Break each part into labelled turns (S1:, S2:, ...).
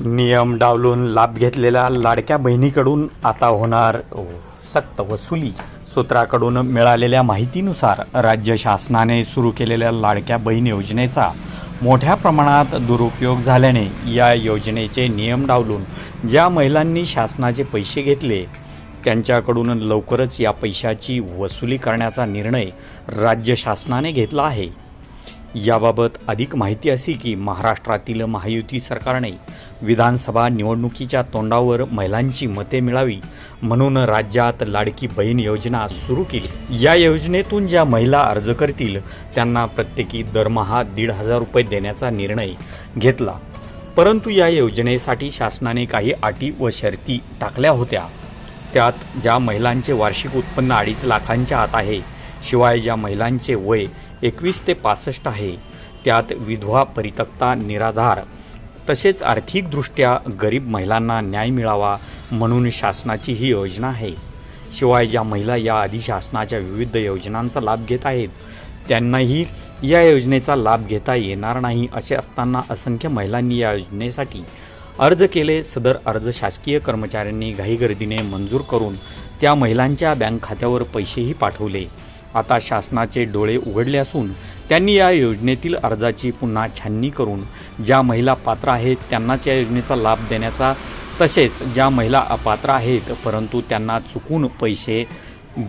S1: नियम डावलून लाभ घेतलेल्या लाडक्या बहिणीकडून आता होणार सक्त वसुली. सूत्राकडून मिळालेल्या माहितीनुसार राज्य शासनाने सुरू केलेल्या लाडक्या बहीण योजनेचा मोठ्या प्रमाणात दुरुपयोग झाल्याने या योजनेचे नियम डावलून ज्या महिलांनी शासनाचे पैसे घेतले त्यांच्याकडून लवकरच या पैशाची वसुली करण्याचा निर्णय राज्य शासनाने घेतला आहे. याबाबत अधिक माहिती अशी की महाराष्ट्रातील महायुती सरकारने विधानसभा निवडणुकीच्या तोंडावर महिलांची मते मिळावी म्हणून राज्यात लाडकी बहीण योजना सुरू केली. या योजनेतून ज्या महिला अर्ज करतील त्यांना प्रत्येकी दरमहा दीड हजार रुपये देण्याचा निर्णय घेतला. परंतु या योजनेसाठी शासनाने काही अटी व शर्ती टाकल्या होत्या. त्यात ज्या महिलांचे वार्षिक उत्पन्न अडीच लाखांच्या आत आहे शिवाय ज्या महिलांचे वय एकवीस ते पासष्ट आहे. त्यात विधवा परितक्ता निराधार. तसेच आर्थिकदृष्ट्या गरीब महिलांना न्याय मिळावा म्हणून शासनाची ही योजना आहे. शिवाय ज्या महिला याआधी शासनाच्या विविध योजनांचा लाभ घेत आहेत त्यांनाही या योजनेचा लाभ घेता येणार नाही असे असताना असंख्य महिलांनी या योजनेसाठी अर्ज केले. सदर अर्ज शासकीय कर्मचाऱ्यांनी घाईगर्दीने मंजूर करून त्या महिलांच्या बँक खात्यावर पैसेही पाठवले. आता शासनाचे डोळे उघडले असून त्यांनी या योजनेतील अर्जाची पुन्हा छाननी करून ज्या महिला पात्र आहेत त्यांनाच या योजनेचा लाभ देण्याचा तसेच ज्या महिला अपात्र आहेत परंतु त्यांना चुकून पैसे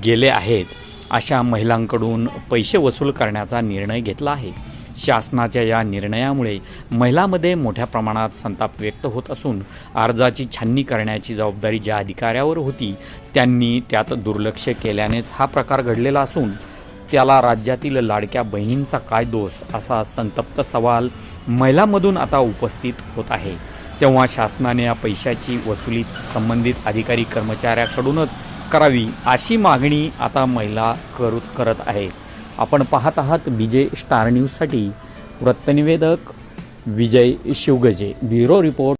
S1: गेले आहेत अशा महिलांकडून पैसे वसूल करण्याचा निर्णय घेतला आहे. शासनाच्या या निर्णयामुळे महिलांमध्ये मोठ्या प्रमाणात संताप व्यक्त होत असून अर्जाची छाननी करण्याची जबाबदारी ज्या अधिकाऱ्यावर होती त्यांनी त्यात दुर्लक्ष केल्यानेच हा प्रकार घडलेला असून त्याला राज्यातील लाडक्या बहिणींचा काय दोष असा संतप्त सवाल महिलांमधून आता उपस्थित होत आहे. तेव्हा शासनाने या पैशाची वसुली संबंधित अधिकारी कर्मचाऱ्याकडूनच करावी अशी मागणी आता महिला करू करत आहे. आपण पाहत आहात विजय स्टार न्यूजसाठी वृत्तनिवेदक विजय शिवगजे ब्युरो रिपोर्ट.